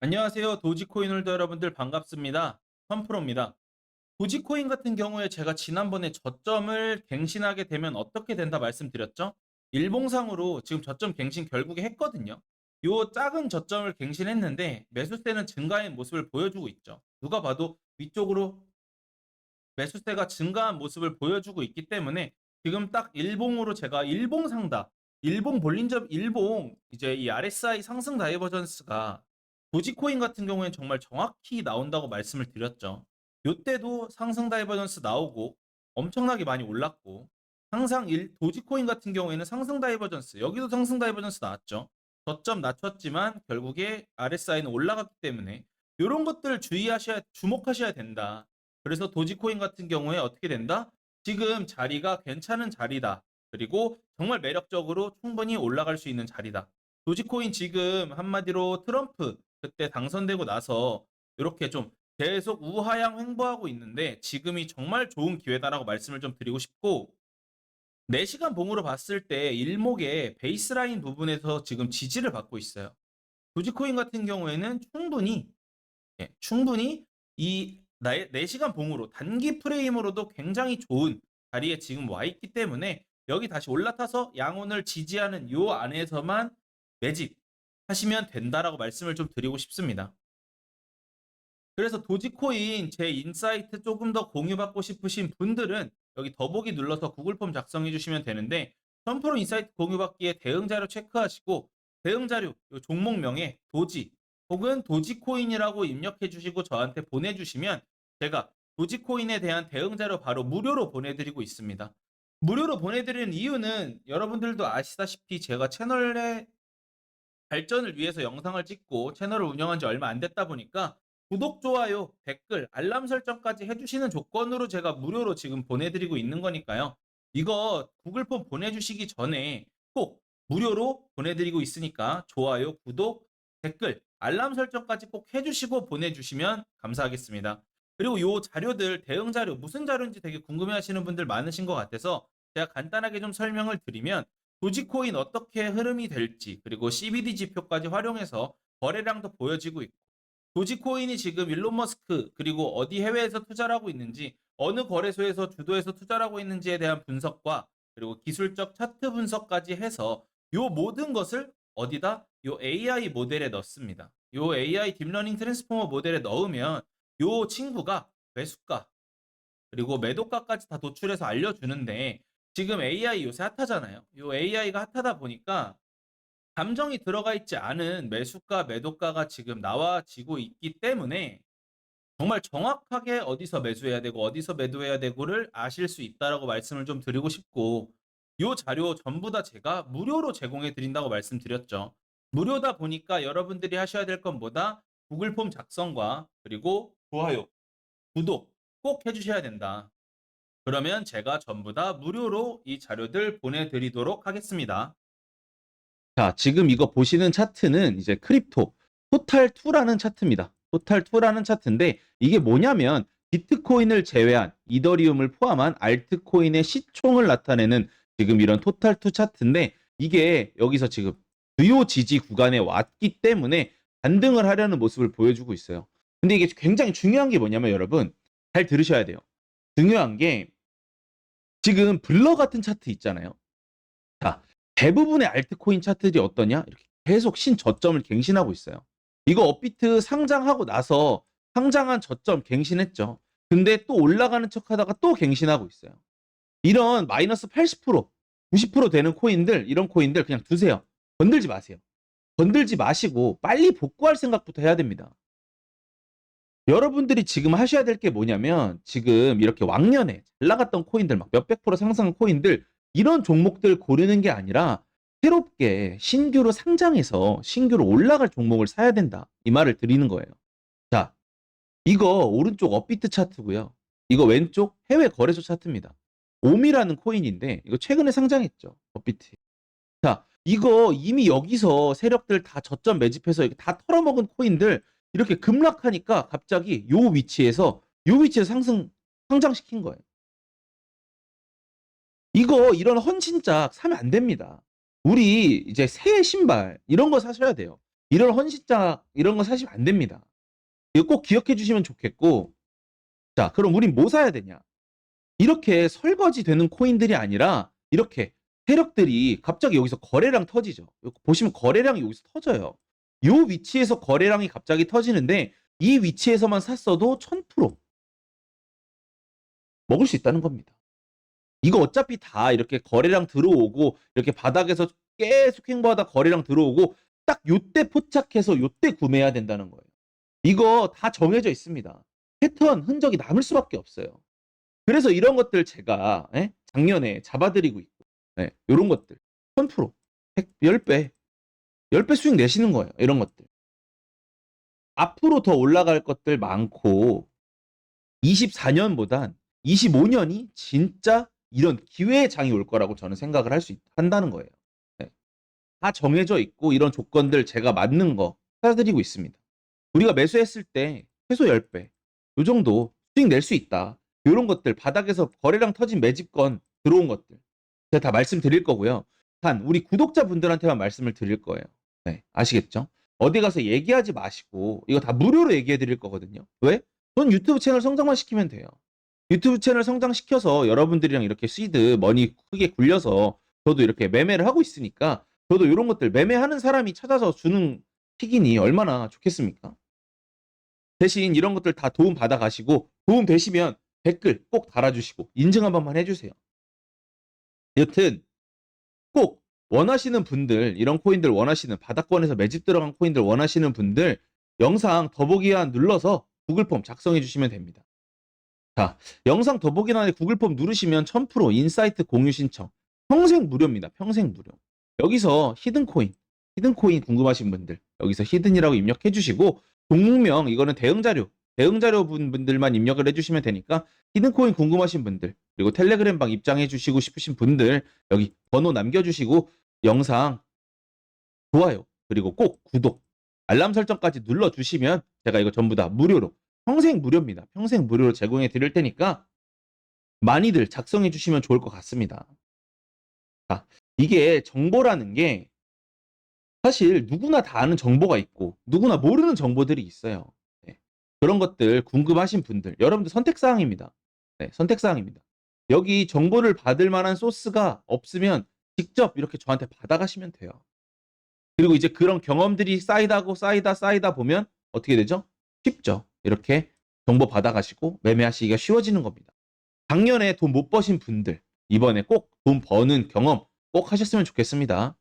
안녕하세요. 도지코인 홀더 여러분들 반갑습니다. 선프로입니다. 도지코인 같은 경우에 제가 지난번에 저점을 갱신하게 되면 어떻게 된다 말씀드렸죠? 일봉상으로 지금 저점 갱신 결국에 했거든요. 요 작은 저점을 갱신했는데 매수세는 증가한 모습을 보여주고 있죠. 누가 봐도 위쪽으로 매수세가 증가한 모습을 보여주고 있기 때문에 지금 딱 일봉으로 제가 일봉 상다, 일봉 볼린저 일봉 이제 이 RSI 상승 다이버전스가 도지코인 같은 경우에는 정말 정확히 나온다고 말씀을 드렸죠. 요때도 상승 다이버전스 나오고 엄청나게 많이 올랐고 항상 일, 도지코인 같은 경우에는 상승 다이버전스 여기도 상승 다이버전스 나왔죠. 저점 낮췄지만 결국에 RSI는 올라갔기 때문에 이런 것들 주의하셔야 주목하셔야 된다. 그래서 도지코인 같은 경우에 어떻게 된다? 지금 자리가 괜찮은 자리다. 그리고 정말 매력적으로 충분히 올라갈 수 있는 자리다. 도지코인 지금 한마디로 트럼프 그때 당선되고 나서 이렇게 좀 계속 우하향 횡보하고 있는데 지금이 정말 좋은 기회다라고 말씀을 좀 드리고 싶고 4시간 봉으로 봤을 때 일목의 베이스라인 부분에서 지금 지지를 받고 있어요. 도지코인 같은 경우에는 충분히 예, 충분히 이 4시간 봉으로 단기 프레임으로도 굉장히 좋은 자리에 지금 와 있기 때문에 여기 다시 올라타서 양온을 지지하는 요 안에서만 매집 하시면 된다라고 말씀을 좀 드리고 싶습니다. 그래서 도지코인 제 인사이트 조금 더 공유받고 싶으신 분들은 여기 더보기 눌러서 구글 폼 작성해 주시면 되는데 선프로 인사이트 공유받기에 대응 자료 체크하시고 대응 자료 요 종목명에 도지 혹은 도지코인이라고 입력해 주시고 저한테 보내주시면 제가 도지코인에 대한 대응 자료 바로 무료로 보내드리고 있습니다. 무료로 보내드리는 이유는 여러분들도 아시다시피 제가 채널에 발전을 위해서 영상을 찍고 채널을 운영한 지 얼마 안 됐다 보니까 구독, 좋아요, 댓글, 알람 설정까지 해주시는 조건으로 제가 무료로 지금 보내드리고 있는 거니까요. 이거 구글 폼 보내주시기 전에 꼭 무료로 보내드리고 있으니까 좋아요, 구독, 댓글, 알람 설정까지 꼭 해주시고 보내주시면 감사하겠습니다. 그리고 요 자료들, 대응 자료, 무슨 자료인지 되게 궁금해 하시는 분들 많으신 것 같아서 제가 간단하게 좀 설명을 드리면 도지코인 어떻게 흐름이 될지 그리고 CBD 지표까지 활용해서 거래량도 보여지고 있고 도지코인이 지금 일론 머스크 그리고 어디 해외에서 투자를 하고 있는지 어느 거래소에서 주도해서 투자를 하고 있는지에 대한 분석과 그리고 기술적 차트 분석까지 해서 요 모든 것을 어디다 요 AI 모델에 넣습니다. 요 AI 딥러닝 트랜스포머 모델에 넣으면 요 친구가 매수가 그리고 매도가까지 다 도출해서 알려주는데 지금 AI 요새 핫하잖아요. 요 AI가 핫하다 보니까 감정이 들어가 있지 않은 매수가, 매도가가 지금 나와지고 있기 때문에 정말 정확하게 어디서 매수해야 되고 어디서 매도해야 되고를 아실 수 있다라고 말씀을 좀 드리고 싶고 요 자료 전부 다 제가 무료로 제공해 드린다고 말씀드렸죠. 무료다 보니까 여러분들이 하셔야 될 건 뭐다? 구글 폼 작성과 그리고 좋아요, 구독 꼭 해주셔야 된다. 그러면 제가 전부 다 무료로 이 자료들 보내드리도록 하겠습니다. 자, 지금 이거 보시는 차트는 이제 크립토 토탈2라는 차트입니다. 토탈2라는 차트인데 이게 뭐냐면 비트코인을 제외한 이더리움을 포함한 알트코인의 시총을 나타내는 지금 이런 토탈2 차트인데 이게 여기서 지금 주요 지지 구간에 왔기 때문에 반등을 하려는 모습을 보여주고 있어요. 근데 이게 굉장히 중요한 게 뭐냐면 여러분 잘 들으셔야 돼요. 중요한 게 지금 블러 같은 차트 있잖아요. 자, 대부분의 알트코인 차트들이 어떠냐? 이렇게 계속 신저점을 갱신하고 있어요. 이거 업비트 상장하고 나서 상장한 저점 갱신했죠. 근데 또 올라가는 척 하다가 또 갱신하고 있어요. 이런 마이너스 80%, 90% 되는 코인들, 이런 코인들 그냥 두세요. 건들지 마세요. 건들지 마시고 빨리 복구할 생각부터 해야 됩니다. 여러분들이 지금 하셔야 될 게 뭐냐면 지금 이렇게 왕년에 잘 나갔던 코인들 막 몇백 프로 상승한 코인들 이런 종목들 고르는 게 아니라 새롭게 신규로 상장해서 신규로 올라갈 종목을 사야 된다. 이 말을 드리는 거예요. 자, 이거 오른쪽 업비트 차트고요. 이거 왼쪽 해외 거래소 차트입니다. 옴이라는 코인인데 이거 최근에 상장했죠. 업비트. 자, 이거 이미 여기서 세력들 다 저점 매집해서 다 털어먹은 코인들 이렇게 급락하니까 갑자기 요 위치에서 요 위치에서 상승 상장시킨 거예요. 이거 이런 헌신작 사면 안 됩니다. 우리 이제 새 신발 이런 거 사셔야 돼요. 이런 헌신자 이런 거 사시면 안 됩니다. 이거 꼭 기억해 주시면 좋겠고 자 그럼 우린 뭐 사야 되냐? 이렇게 설거지 되는 코인들이 아니라 이렇게 세력들이 갑자기 여기서 거래량 터지죠. 보시면 거래량이 여기서 터져요. 요 위치에서 거래량이 갑자기 터지는데 이 위치에서만 샀어도 1000% 먹을 수 있다는 겁니다. 이거 어차피 다 이렇게 거래량 들어오고 이렇게 바닥에서 계속 행보하다 거래량 들어오고 딱 요때 포착해서 요때 구매해야 된다는 거예요. 이거 다 정해져 있습니다. 패턴 흔적이 남을 수밖에 없어요. 그래서 이런 것들 제가 예? 작년에 잡아드리고 있고 예, 이런 것들 1000% 100, 10배 10배 수익 내시는 거예요. 이런 것들. 앞으로 더 올라갈 것들 많고 24년보단 25년이 진짜 이런 기회의 장이 올 거라고 저는 생각을 할 수 한다는 거예요. 네. 다 정해져 있고 이런 조건들 제가 맞는 거 사드리고 있습니다. 우리가 매수했을 때 최소 10배 요 정도 수익 낼 수 있다. 이런 것들 바닥에서 거래량 터진 매집건 들어온 것들 제가 다 말씀드릴 거고요. 단 우리 구독자분들한테만 말씀을 드릴 거예요. 네, 아시겠죠? 어디 가서 얘기하지 마시고 이거 다 무료로 얘기해 드릴 거거든요. 왜? 전 유튜브 채널 성장만 시키면 돼요. 유튜브 채널 성장시켜서 여러분들이랑 이렇게 시드 머니 크게 굴려서 저도 이렇게 매매를 하고 있으니까 저도 이런 것들 매매하는 사람이 찾아서 주는 픽이니 얼마나 좋겠습니까? 대신 이런 것들 다 도움 받아 가시고 도움 되시면 댓글 꼭 달아주시고 인증 한 번만 해주세요. 여튼 꼭 원하시는 분들 이런 코인들 원하시는 바닥권에서 매집 들어간 코인들 원하시는 분들 영상 더보기란 눌러서 구글 폼 작성해 주시면 됩니다. 자, 영상 더보기란에 구글 폼 누르시면 1000% 인사이트 공유 신청 평생 무료입니다. 평생 무료. 여기서 히든 코인, 히든 코인 궁금하신 분들 여기서 히든이라고 입력해 주시고 종목명 이거는 대응 자료, 대응 자료 분들만 입력을 해 주시면 되니까 히든 코인 궁금하신 분들 그리고 텔레그램 방 입장해 주시고 싶으신 분들 여기 번호 남겨 주시고 영상 좋아요 그리고 꼭 구독 알람 설정까지 눌러 주시면 제가 이거 전부 다 무료로 평생 무료입니다. 평생 무료로 제공해 드릴 테니까 많이들 작성해 주시면 좋을 것 같습니다. 자, 이게 정보라는 게 사실 누구나 다 아는 정보가 있고 누구나 모르는 정보들이 있어요. 네. 그런 것들 궁금하신 분들 여러분들 선택 사항입니다. 네, 선택 사항입니다. 여기 정보를 받을 만한 소스가 없으면 직접 이렇게 저한테 받아가시면 돼요. 그리고 이제 그런 경험들이 쌓이다고 쌓이다 쌓이다 보면 어떻게 되죠? 쉽죠. 이렇게 정보 받아가시고 매매하시기가 쉬워지는 겁니다. 작년에 돈 못 버신 분들 이번에 꼭 돈 버는 경험 꼭 하셨으면 좋겠습니다.